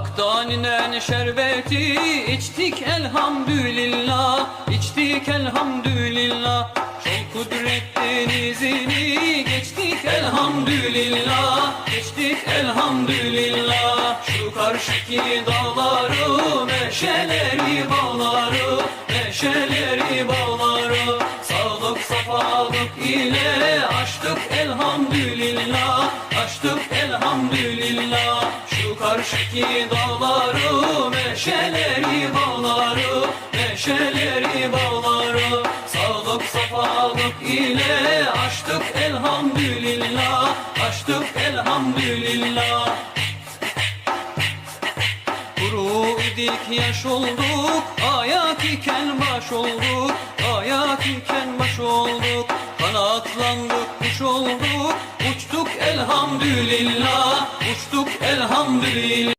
Hak'tan inen şerbeti içtik elhamdülillah içtik elhamdülillah. Şol kudret denizini geçtik elhamdülillah geçtik elhamdülillah. Şu karşıki dağları meşeleri bağları meşeleri bağları. Sağlık safalık ile açtık elhamdülillah açtık elhamdülillah karşıki dağları meşeleri bağları meşeleri bağları. Sağlık safalık ile açtık elhamdülillah açtık elhamdülillah. Kuru idik yaş olduk Ayak iken baş olduk Ayak iken baş olduk. Kanatlandık kuş olduk Uçtuk elhamdülillah Uçtuk elhamdülillah